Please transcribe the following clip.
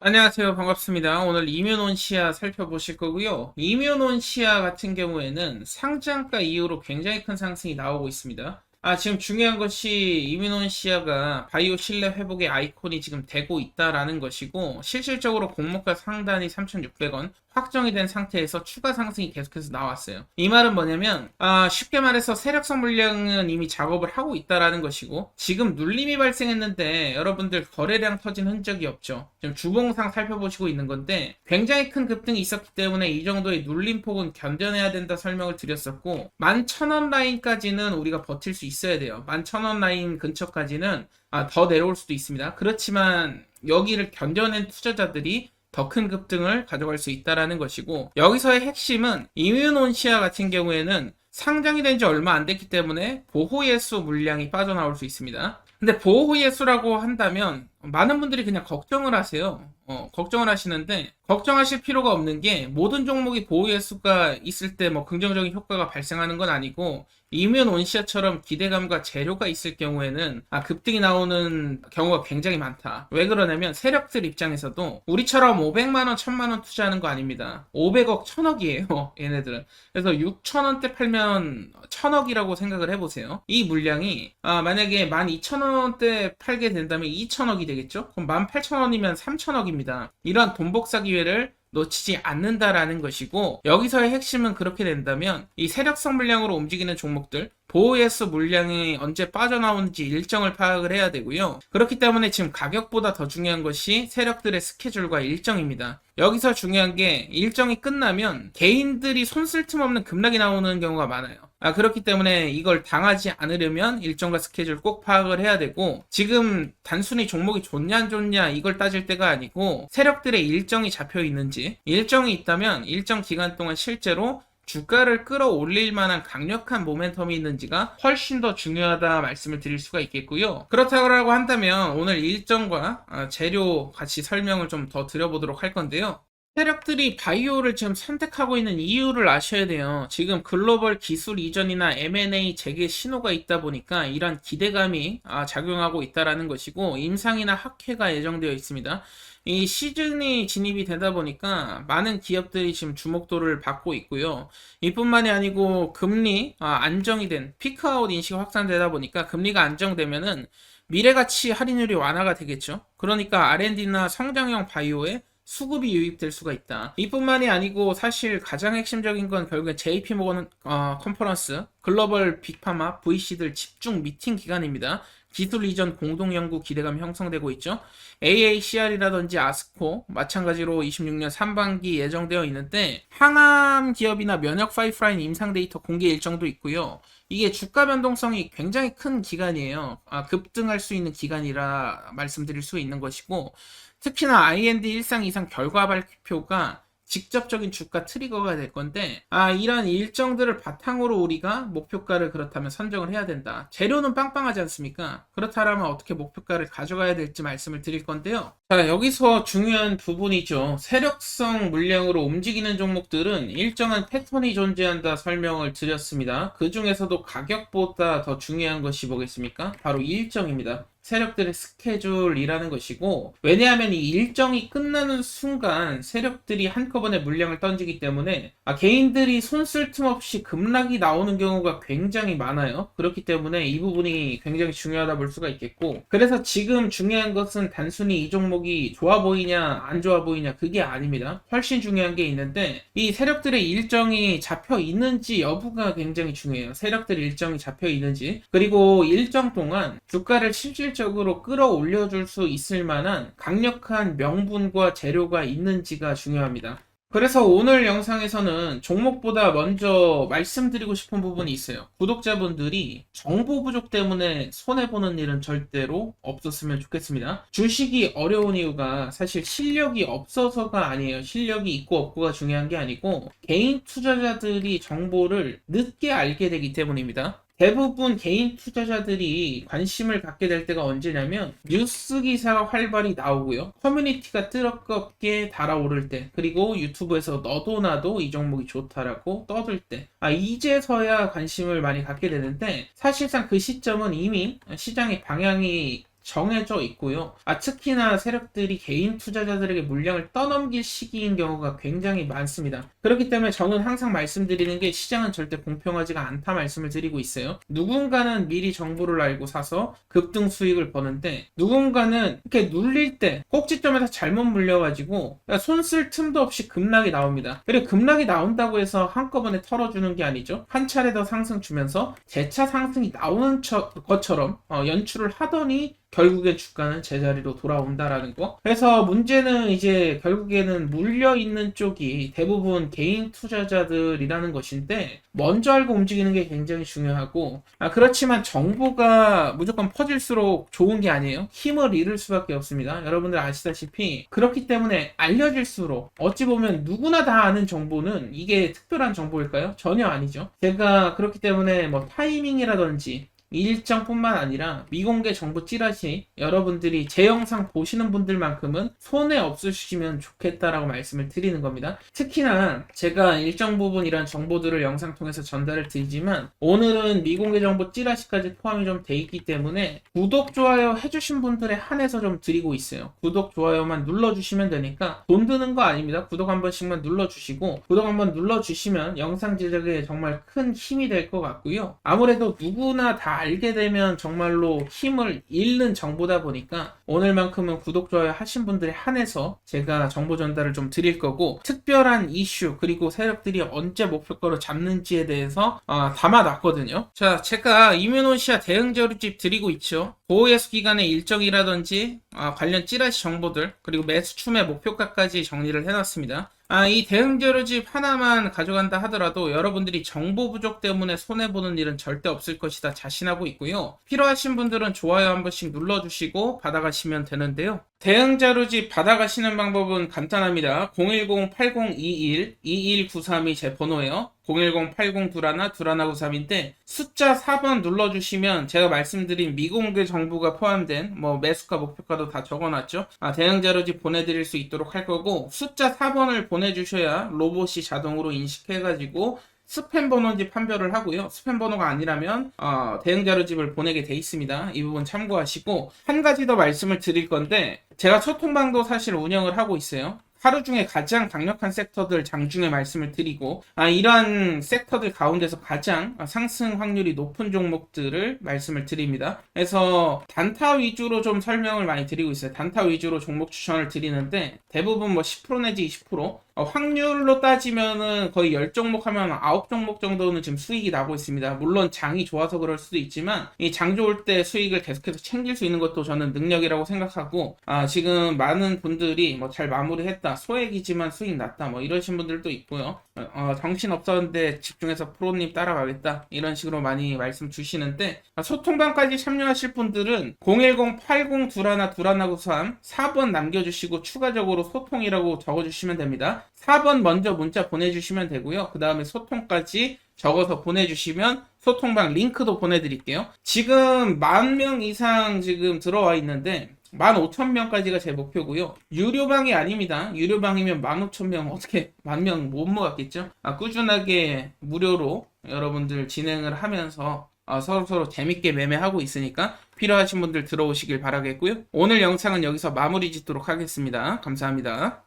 안녕하세요. 반갑습니다. 오늘 이면온 시야 살펴보실 거고요. 이면온 시야 같은 경우에는 상장가 이후로 굉장히 큰 상승이 나오고 있습니다. 아, 지금 중요한 것이 이민온 시아가 바이오 신뢰 회복의 아이콘이 지금 되고 있다라는 것이고 실질적으로 공모가 상단이 3,600원 확정이 된 상태에서 추가 상승이 계속해서 나왔어요. 이 말은 뭐냐면 아, 쉽게 말해서 세력성 물량은 이미 작업을 하고 있다라는 것이고 지금 눌림이 발생했는데 여러분들 거래량 터진 흔적이 없죠. 지금 주봉상 살펴보시고 있는 건데 굉장히 큰 급등이 있었기 때문에 이 정도의 눌림폭은 견뎌내야 된다 설명을 드렸었고 11,000원 라인까지는 우리가 버틸 수 있어야 돼요. 11,000원 라인 근처까지는 아, 더 내려올 수도 있습니다. 그렇지만 여기를 견뎌낸 투자자들이 더 큰 급등을 가져갈 수 있다라는 것이고 여기서의 핵심은 이뮤논시아 같은 경우에는 상장이 된 지 얼마 안 됐기 때문에 보호 예수 물량이 빠져나올 수 있습니다. 근데 보호 예수라고 한다면 많은 분들이 그냥 걱정을 하세요. 어, 걱정을 하시는데 걱정하실 필요가 없는 게 모든 종목이 보호예수가 있을 때 뭐 긍정적인 효과가 발생하는 건 아니고 이면 온시아처럼 기대감과 재료가 있을 경우에는 아, 급등이 나오는 경우가 굉장히 많다. 왜 그러냐면 세력들 입장에서도 우리처럼 500만 원, 1000만 원 투자하는 거 아닙니다. 500억, 1000억이에요. 얘네들은. 그래서 6천원대 팔면 1000억이라고 생각을 해보세요. 이 물량이 아, 만약에 12,000원대 팔게 된다면 2,000억이 되겠죠? 그럼 18,000원이면 3,000억입니다. 이런 돈 복사 기회를 놓치지 않는다라는 것이고 여기서의 핵심은 그렇게 된다면 이 세력성 물량으로 움직이는 종목들 보호예수 물량이 언제 빠져나오는지 일정을 파악을 해야 되고요. 그렇기 때문에 지금 가격보다 더 중요한 것이 세력들의 스케줄과 일정입니다. 여기서 중요한 게 일정이 끝나면 개인들이 손 쓸 틈 없는 급락이 나오는 경우가 많아요. 아, 그렇기 때문에 이걸 당하지 않으려면 일정과 스케줄 꼭 파악을 해야 되고, 지금 단순히 종목이 좋냐 안 좋냐 이걸 따질 때가 아니고, 세력들의 일정이 잡혀 있는지, 일정이 있다면 일정 기간 동안 실제로 주가를 끌어올릴 만한 강력한 모멘텀이 있는지가 훨씬 더 중요하다 말씀을 드릴 수가 있겠고요. 그렇다고 한다면 오늘 일정과 아, 재료 같이 설명을 좀 더 드려보도록 할 건데요. 세력들이 바이오를 지금 선택하고 있는 이유를 아셔야 돼요. 지금 글로벌 기술 이전이나 M&A 재개 신호가 있다 보니까 이런 기대감이 아, 작용하고 있다라는 것이고 임상이나 학회가 예정되어 있습니다. 이 시즌이 진입이 되다 보니까 많은 기업들이 지금 주목도를 받고 있고요. 이뿐만이 아니고 금리 아, 안정이 된 피크아웃 인식이 확산되다 보니까 금리가 안정되면은 미래가치 할인율이 완화가 되겠죠. 그러니까 R&D나 성장형 바이오에 수급이 유입될 수가 있다. 이뿐만이 아니고 사실 가장 핵심적인 건 결국엔 JP 모건 어, 컨퍼런스 글로벌 빅파마 VC들 집중 미팅 기간입니다. 기술 이전 공동 연구 기대감 형성되고 있죠. AACR이라든지 아스코 마찬가지로 26년 3반기 예정되어 있는데 항암 기업이나 면역 파이프라인 임상 데이터 공개 일정도 있고요. 이게 주가 변동성이 굉장히 큰 기간이에요. 아, 급등할 수 있는 기간이라 말씀드릴 수 있는 것이고 특히나 IND 일상 이상 결과 발표가 직접적인 주가 트리거가 될 건데 아 이런 일정들을 바탕으로 우리가 목표가를 그렇다면 선정을 해야 된다. 재료는 빵빵하지 않습니까? 그렇다면 어떻게 목표가를 가져가야 될지 말씀을 드릴 건데요. 자 여기서 중요한 부분이죠. 세력성 물량으로 움직이는 종목들은 일정한 패턴이 존재한다 설명을 드렸습니다. 그 중에서도 가격보다 더 중요한 것이 뭐겠습니까? 바로 일정입니다. 세력들의 스케줄이라는 것이고 왜냐하면 이 일정이 끝나는 순간 세력들이 한꺼번에 물량을 던지기 때문에 아, 개인들이 손쓸 틈 없이 급락이 나오는 경우가 굉장히 많아요. 그렇기 때문에 이 부분이 굉장히 중요하다 볼 수가 있겠고 그래서 지금 중요한 것은 단순히 이 종목이 좋아 보이냐 안 좋아 보이냐 그게 아닙니다. 훨씬 중요한 게 있는데 이 세력들의 일정이 잡혀 있는지 여부가 굉장히 중요해요. 세력들 일정이 잡혀 있는지 그리고 일정 동안 주가를 실질 실질적으로 끌어올려 줄 수 있을 만한 강력한 명분과 재료가 있는지가 중요합니다. 그래서 오늘 영상에서는 종목보다 먼저 말씀드리고 싶은 부분이 있어요. 구독자분들이 정보 부족 때문에 손해보는 일은 절대로 없었으면 좋겠습니다. 주식이 어려운 이유가 사실 실력이 없어서가 아니에요. 실력이 있고 없고가 중요한 게 아니고 개인 투자자들이 정보를 늦게 알게 되기 때문입니다. 대부분 개인 투자자들이 관심을 갖게 될 때가 언제냐면 뉴스 기사가 활발히 나오고요. 커뮤니티가 뜨겁게 달아오를 때 그리고 유튜브에서 너도 나도 이 종목이 좋다라고 떠들 때 아, 이제서야 관심을 많이 갖게 되는데 사실상 그 시점은 이미 시장의 방향이 정해져 있고요. 아, 특히나 세력들이 개인 투자자들에게 물량을 떠넘길 시기인 경우가 굉장히 많습니다. 그렇기 때문에 저는 항상 말씀드리는 게 시장은 절대 공평하지가 않다 말씀을 드리고 있어요. 누군가는 미리 정보를 알고 사서 급등 수익을 버는데 누군가는 이렇게 눌릴 때 꼭지점에서 잘못 물려가지고 손 쓸 틈도 없이 급락이 나옵니다. 그리고 급락이 나온다고 해서 한꺼번에 털어주는 게 아니죠. 한 차례 더 상승 주면서 재차 상승이 나오는 처- 것처럼 어, 연출을 하더니 결국엔 주가는 제자리로 돌아온다라는 거. 그래서 문제는 이제 결국에는 물려 있는 쪽이 대부분 개인 투자자들이라는 것인데 먼저 알고 움직이는 게 굉장히 중요하고 아, 그렇지만 정보가 무조건 퍼질수록 좋은 게 아니에요. 힘을 잃을 수밖에 없습니다. 여러분들 아시다시피 그렇기 때문에 알려질수록 어찌 보면 누구나 다 아는 정보는 이게 특별한 정보일까요? 전혀 아니죠. 제가 그렇기 때문에 뭐 타이밍이라든지 일정뿐만 아니라 미공개 정보 찌라시 여러분들이 제 영상 보시는 분들만큼은 손에 없으시면 좋겠다라고 말씀을 드리는 겁니다. 특히나 제가 일정 부분 이런 정보들을 영상 통해서 전달을 드리지만 오늘은 미공개 정보 찌라시까지 포함이 좀 돼 있기 때문에 구독, 좋아요 해주신 분들에 한해서 좀 드리고 있어요. 구독, 좋아요만 눌러주시면 되니까 돈 드는 거 아닙니다. 구독 한 번씩만 눌러주시고 구독 한 번 눌러주시면 영상 제작에 정말 큰 힘이 될 것 같고요. 아무래도 누구나 다 알게 되면 정말로 힘을 잃는 정보다 보니까 오늘만큼은 구독, 좋아요 하신 분들에 한해서 제가 정보 전달을 좀 드릴 거고 특별한 이슈 그리고 세력들이 언제 목표가로 잡는지에 대해서 아, 담아놨거든요. 자, 제가 이뮤노시아 대응 자료집 드리고 있죠. 보호예수 기간의 일정이라든지 아, 관련 찌라시 정보들 그리고 매수 춤의 목표가까지 정리를 해놨습니다. 아, 이 대응 자료집 하나만 가져간다 하더라도 여러분들이 정보 부족 때문에 손해보는 일은 절대 없을 것이다 자신하고 있고요. 필요하신 분들은 좋아요 한 번씩 눌러주시고 받아가시면 되는데요. 대응 자료집 받아가시는 방법은 간단합니다. 010-8021-2193이 제 번호예요. 010-8021 2193인데 숫자 4번 눌러주시면 제가 말씀드린 미공개 정보가 포함된 뭐 매수가 목표가도 다 적어놨죠. 아, 대응 자료집 보내드릴 수 있도록 할 거고 숫자 4번을 보내주셔야 로봇이 자동으로 인식해가지고 스팸 번호인지 판별을 하고요. 스팸 번호가 아니라면 어, 대응 자료집을 보내게 돼 있습니다. 이 부분 참고하시고 한 가지 더 말씀을 드릴 건데 제가 소통방도 사실 운영을 하고 있어요. 하루 중에 가장 강력한 섹터들 장중에 말씀을 드리고 아, 이러한 섹터들 가운데서 가장 상승 확률이 높은 종목들을 말씀을 드립니다. 그래서 단타 위주로 좀 설명을 많이 드리고 있어요. 단타 위주로 종목 추천을 드리는데 대부분 뭐 10% 내지 20% 어, 확률로 따지면은 거의 10종목 하면 9종목 정도는 지금 수익이 나고 있습니다. 물론 장이 좋아서 그럴 수도 있지만 이 장 좋을 때 수익을 계속해서 챙길 수 있는 것도 저는 능력이라고 생각하고 아, 지금 많은 분들이 뭐 잘 마무리했다. 소액이지만 수익 났다. 뭐 이러신 분들도 있고요. 어, 어, 정신 없었는데 집중해서 프로님 따라가겠다. 이런 식으로 많이 말씀 주시는데 아, 소통방까지 참여하실 분들은 010-8021-2193 4번 남겨주시고 추가적으로 소통이라고 적어주시면 됩니다. 4번 먼저 문자 보내주시면 되고요. 그 다음에 소통까지 적어서 보내주시면 소통방 링크도 보내드릴게요. 지금 만 명 이상 지금 들어와 있는데 15,000명까지가 제 목표고요. 유료방이 아닙니다. 유료방이면 15,000명 어떻게 만 명 못 모았겠죠? 아, 꾸준하게 무료로 여러분들 진행을 하면서 아, 서로 서로 재밌게 매매하고 있으니까 필요하신 분들 들어오시길 바라겠고요. 오늘 영상은 여기서 마무리 짓도록 하겠습니다. 감사합니다.